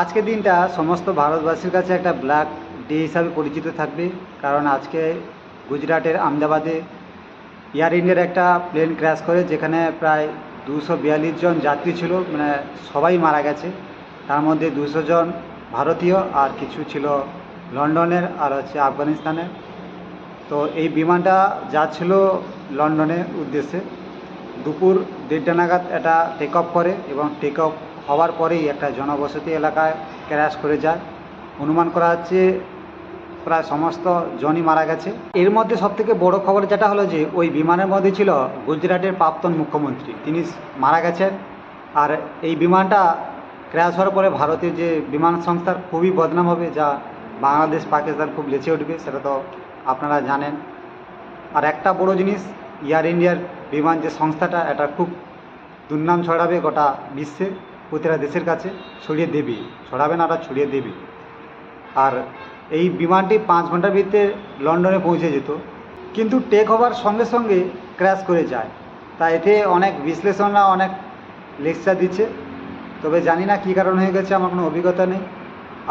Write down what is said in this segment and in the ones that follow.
আজকের দিনটা সমস্ত ভারতবাসীর কাছে একটা ব্ল্যাক ডে হিসাবে পরিচিত থাকবে, কারণ আজকে গুজরাটের আহমেদাবাদে এয়ার ইন্ডিয়ার একটা প্লেন ক্র্যাশ করে, যেখানে প্রায় দুশো বিয়াল্লিশ জন যাত্রী ছিল মানে সবাই মারা গেছে। তার মধ্যে দুশো জন ভারতীয় আর কিছু ছিল লন্ডনের আর হচ্ছে আফগানিস্তানের তো এই বিমানটা যাচ্ছিল লন্ডনের উদ্দেশ্যে। দুপুর দেড়টা নাগাদ এটা টেক অফ করে এবং টেক অফ হওয়ার পরেই একটা জনবসতি এলাকায় ক্র্যাশ করে যায়। অনুমান করা হচ্ছে প্রায় সমস্ত জনই মারা গেছে। এর মধ্যে সবথেকে বড় খবর যেটা হলো যে, ওই বিমানের মধ্যে ছিল গুজরাটের প্রাক্তন মুখ্যমন্ত্রী। তিনি মারা গেছেন। আর এই বিমানটা ক্র্যাশ হওয়ার পরে ভারতের যে বিমান সংস্থার খুবই বদনাম হবে, যা বাংলাদেশ, পাকিস্তান খুব লেচে উঠবে, সেটা তো আপনারা জানেন। আর একটা বড় জিনিস এয়ার ইন্ডিয়ার বিমান যে সংস্থাটা, এটা খুব দুর্নাম ছড়াবে গোটা বিশ্বে। প্রতিটা দেশের কাছে ছড়িয়ে দেবে, ছড়াবে না ওটা ছড়িয়ে দেবে। আর এই বিমানটি পাঁচ ঘণ্টার ভিতরে লন্ডনে পৌঁছে যেত। কিন্তু টেক হওয়ার সঙ্গে সঙ্গে ক্র্যাশ করে যায়। তা এতে অনেক বিশ্লেষণরা অনেক লেকচার দিচ্ছে। তবে জানি না কী কারণ হয়ে গেছে, আমার কোনো অভিজ্ঞতা নেই।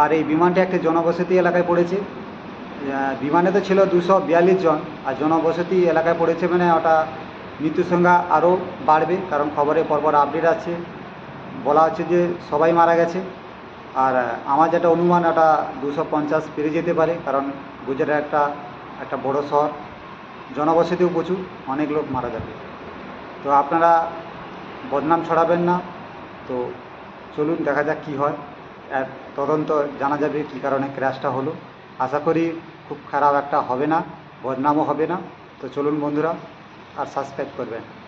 আর এই বিমানটি একটি জনবসতি এলাকায় পড়েছে। বিমানে তো ছিল দুশো বিয়াল্লিশ জন, আর জনবসতি এলাকায় পড়েছে মানে ওটা মৃত্যুর সংখ্যা আরও বাড়বে, কারণ খবরে পরপর আপডেট আছে বলা হচ্ছে যে সবাই মারা গেছে। আর, আমার যেটা অনুমান, ওটা দুশো পঞ্চাশ পেরে যেতে পারে, কারণ গুজরাট একটা একটা বড় শহর। জনবসতিও প্রচুর, অনেক লোক মারা যাবে। তো আপনারা বদনাম ছড়াবেন না। তো চলুন, দেখা যাক কী হয়। এক তদন্ত জানা যাবে কী কারণে ক্র্যাশটা হলো। আশা করি খুব খারাপ একটা হবে না, বদনামও হবে না। তো চলুন বন্ধুরা, আর সাবস্ক্রাইব করবেন।